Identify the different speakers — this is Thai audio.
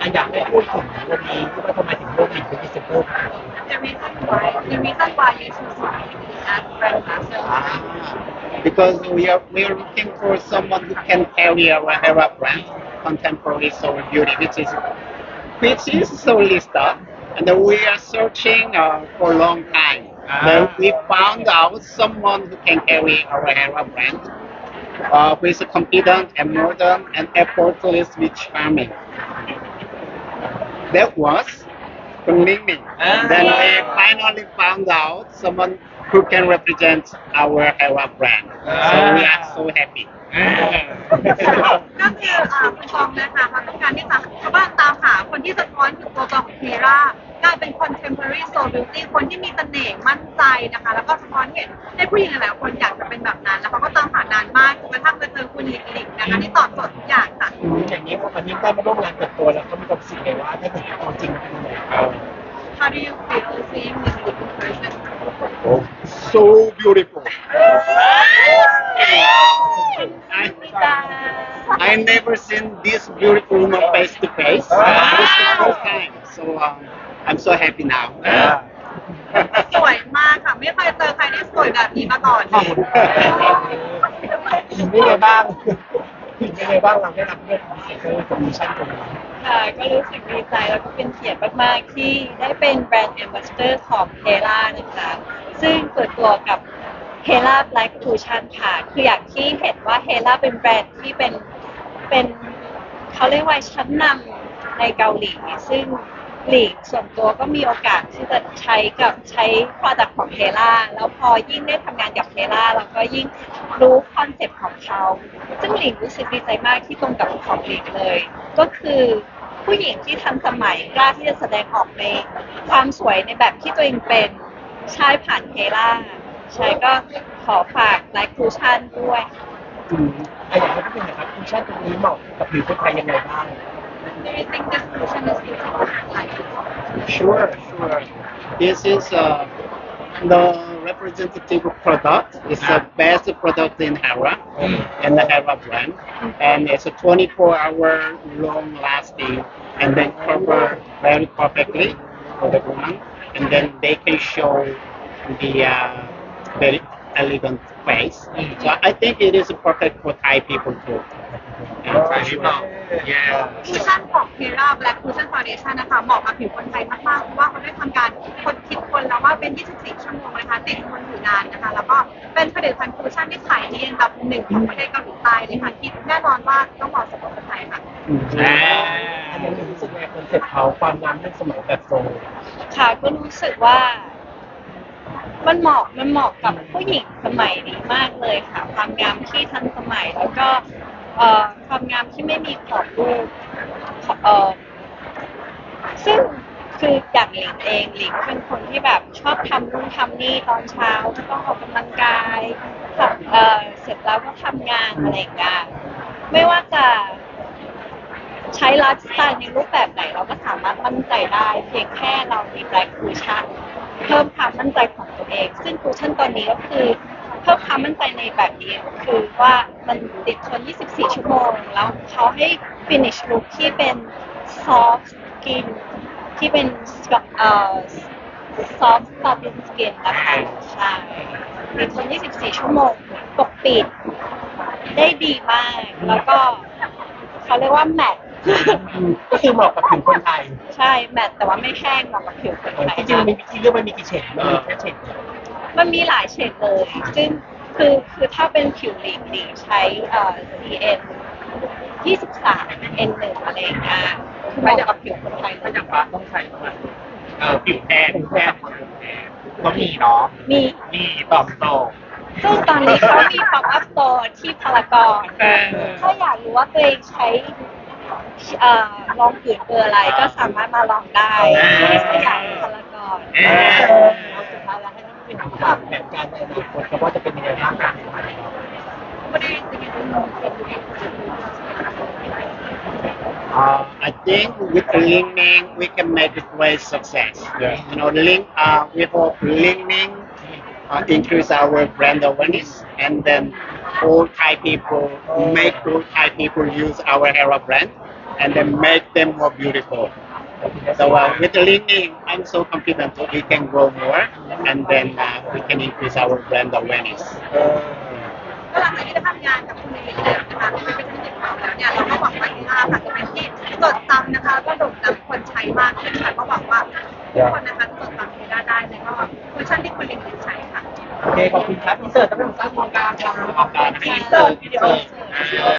Speaker 1: อ่ะอยากให้พูดถึงวันนี้ว่าทำไมถึงเลือกหลิงเป็นพรีเซนเตอร์ครับ
Speaker 2: The reason why the reason why you choose me as brand ambassador
Speaker 3: Ah, because we are we are looking for someone who can carry our Hera brand, contemporary soul beauty, which is which is Solista, and we are searching uh, for a long time. Then we found out someone who can carry our Hera brand, uh, who is competent and modern and effortless with charming. That was Kun Ling Ling.
Speaker 1: Ah.
Speaker 3: Then we finally found out someone who can represent our Hera brand. So we are so happy.
Speaker 2: ก็คืออ่าคุณฟองนะคะเขาต้องการที่จะชาวบ้านตามหาคนที่สะท้อนถึงตัวตนของเทร่า กลายเป็น contemporary soul beauty คนที่มีเสน่ห์มั่นใจนะคะ แล้วก็สะท้อนเห็นให้ผู้หญิงหลายๆคนอยากจะเป็นแบบนั้น แล้วเขาก็ตามหานานมากจนกระทั่งไปเจอคุณหลิงหลิงนะคะที่ตอบโจทย์ทุกอย่างค่ะ
Speaker 1: อย่างนี้พอวันนี้ได้มาร่วมงานเปิดตัวแล้วเขามีความรู้สึกไงว่าถ้าเกิดเอาจริงเป็นยังไง
Speaker 2: How do you feel seeing this in person
Speaker 3: Oh, so beautiful. I, I never seen this beautiful woman face to face. This is the first time. So um, I'm so happy now.
Speaker 2: สวยมากค่ะ ไม่เคยเจอใครที่สวยแบบนี้มาก่อน
Speaker 1: ขอบคุณหลิงเป็นไงบ้างหลิงเป็นไงบ้างเราได้รับเลือกพรีเซนเตอร์คอมมิชชั่นตรงนี้
Speaker 4: ค่ะ ก็รู้สึกดีใจแล้วก็เป็นเกียรติมาก ๆ ที่ได้เป็นแบรนด์แอมบาสเดอร์ของเ e ล่านะคะ ซึ่งเปิดตัวกับเ e ล่า Black Fusion ค่ะ คืออย่างที่เห็นว่าเ e ล่าเป็นแบรนด์ที่เป็นเป็นเขาเรียกว่าชั้นนำในเกาหลี ซึ่ง หลีกส่วนตัวก็มีโอกาสที่จะใช้กับใช้ product ของเ e ล่าแล้วพอยิ่งได้ทำงานกับเ e ล่าเราก็ยิ่งรู้คอนเซ็ปต์ของเขาซึ่งหลิงรู้สึกดีใจมากที่ตรงกับของหลิงเลย ก็คือผู้หญิงที่ทันสมัยกล้าที่จะแสดงออกในความสวยในแบบที่ตัวเองเป็นใช้ผ่านเ e ล่าใช้ก็ขอฝากไลฟ์คูชั่นด้วย
Speaker 1: อืมอะอยากให้พูดถึงนครับคูชั่นตรงนี้เหมาะกับผิวคนไทยยังไงบ้าง
Speaker 3: Sure, sure. This is uh, the representative product. It's the best product in Hera and the Hera brand. And it's a 24 hour long lasting and then cover very perfectly for the woman. And then they can show the uh, very elegant face. So I think it is perfect for Thai people too. Yeah, Thai people. Yeah.
Speaker 2: คูชั่นของเทราแบล็คคูชั่นฟาวเดชั่นนะคะเหมาะกับผิวคนไทยมากๆเพราะว่าเขาได้ทำการคนคิดคนแล้วว่าเป็น 24 ชั่วโมงนะคะติดทนอยู่นานนะคะ แล้วก็เป็นผลิตภัณฑ์คูชั่นที่ขายดีอันดับหนึ่งของประเทศเกาหลีใต้เลยค่ะคิดแน่นอนว่าต้องเหมาะสมกับคนไทยค่ะ
Speaker 1: อันนี้รู้สึกไงคอนเซ็ปต์เขาความงามเรื่องสมัยแบบทรง
Speaker 4: ค่ะก็รู้สึกว่า มันเหมาะมันเหมาะกับผู้หญิงสมัยนี้มากเลยค่ะ ความงามที่ทันสมัยแล้วก็เอ่อความงามที่ไม่มีขอบรูปเอ่อซึ่งคืออย่างหลิงเองหลิงก็เป็นคนที่แบบชอบทำนู่นทำนี่ตอนเช้าก็ต้องออกกำลังกายเอ่อเสร็จแล้วก็ทำงานอะไรอย่างเงี้ยไม่ว่าจะใช้ไลฟ์สไตล์ในรูปแบบไหนเราก็สามารถมั่นใจได้ เพียงแค่เรามีแบล็คคูชั่น เพิ่มความมั่นใจของตัวเอง ซึ่งคูชั่นตอนนี้ก็คือเพิ่มความมั่นใจในแบบนี้ คือว่ามันติดทน 24 ชั่วโมง แล้วเขาให้ finish look ที่เป็น soft skin ที่เป็นเอ่อ soft satin skin นะคะใช่ติดทน 24 ชั่วโมงปกปิดได้ดีมาก แล้วก็เขาเรียกว่าแมท
Speaker 1: ก็คือเหมาะกับผิวคนไทย
Speaker 4: ใช่แมทแต่ว่าไม่แห้งเหมาะกับผิวคนไทย
Speaker 1: จริงๆมันมีวิธีเลือกมันมีกี่เฉดมันมีแค่เฉดเดียว
Speaker 4: มันมีหลายเฉดเลยซึ่งคือคือถ้าเป็นผิวหลิงหลิงใช้เอ่อ CN 23 N1 อะไรอย่างเงี้ยคือเหมาะกับผิวคนไทยเล
Speaker 5: ถ้ายอย่างว่าต้องใช้ประมาณเอ่อผิวแทนผิวแทนก็มีเนาะ
Speaker 4: มี
Speaker 5: มีตอบโต
Speaker 4: ซึ่งตอนนี้เขามี pop up store ที่พารากอน
Speaker 5: เออ
Speaker 4: ถ้าอยากรู้ว่าตัวเองใช้เอ่อ ลองผืนเบอร์อะไรก็สามารถมาลองได้ที่สยามพารากอน
Speaker 5: เอ
Speaker 1: เอาสุดท้ายแล้วให้ท่านผู้บริหารฝากแผนการในอนาคตครับว่าจะเป็นยังไงบ้างการขายของเรา
Speaker 2: What do you think
Speaker 3: Uh, I think with Ling Ning we can make a great success.
Speaker 5: Yeah.
Speaker 3: You know, Ling, uh, we hope Ling Ning uh, increase our brand awareness and then all Thai people make all Thai people use our Hera brand and then make them more beautiful. So uh, with the leaning, I'm so confident that we can grow more, and then uh, we can increase our brand awareness.
Speaker 2: ก็หลังจากที่ได้ทำงานกับคุณลิลิแล้วนะคะที่เป็นเด็กเราแล้วเนี่ยเราก็หวังว่าทีล่าค่ะจะเป็นที่จดจำนะคะแล้วก็โด่งดังคนใช้มากขึ้นค่ะก็หวังว่าทุกคนนะคะจะจดจำทีล่าได้ในก็เวอร์ชันที่คุณลิลิใช้ค่ะ
Speaker 1: โอเคขอบคุณครับอินเสิร์ตต้องเป็นของสร้างโครงการครับ
Speaker 5: ขอบคุณนะ
Speaker 1: อินเสิร์ตวิดีโอ